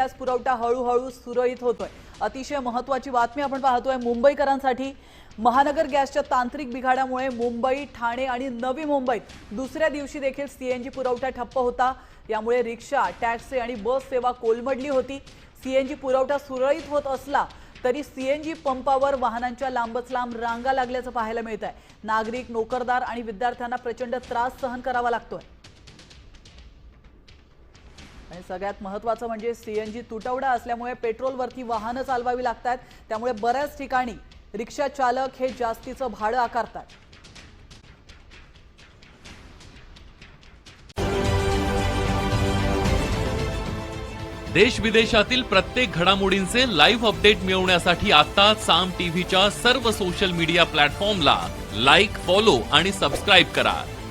Gas पुरवठा हळूहळू सुरळीत होतोय. अतिशय महत्वाची बातमी आपण पाहतोय मुंबईकरांसाठी. महानगर गॅसच्या तांत्रिक बिघाडामुळे मुंबई ठाणे आणि नवी मुंबईत दुसऱ्या दिवशी देखील सीएनजी पुरवठा ठप्प होता. यामुळे रिक्षा टॅक्सी आणि बस सेवा कोलमडली होती. सीएनजी पुरवठा सुरळीत होत असला तरी सीएनजी पंपावर वाहनांच्या लांबच लांब रांगा लागल्याचं पाहायला मिळत आहे नागरिक नोकरदार आणि विद्यार्थ्यांना प्रचंड त्रास सहन करावा लागतोय. आणि सगळ्यात महत्त्वाचं म्हणजे सी एन जी तुटवडा असल्यामुळे पेट्रोलवरती वाहनं चालवावी लागतात. त्यामुळे बऱ्याच ठिकाणी रिक्षा चालक हे जास्तीचं भाडं आकारतात. देश विदेशातील प्रत्येक घडामोडींचे लाईव्ह अपडेट मिळवण्यासाठी आता साम टीव्हीच्या सर्व सोशल मीडिया प्लॅटफॉर्मला लाईक फॉलो आणि सबस्क्राईब करा.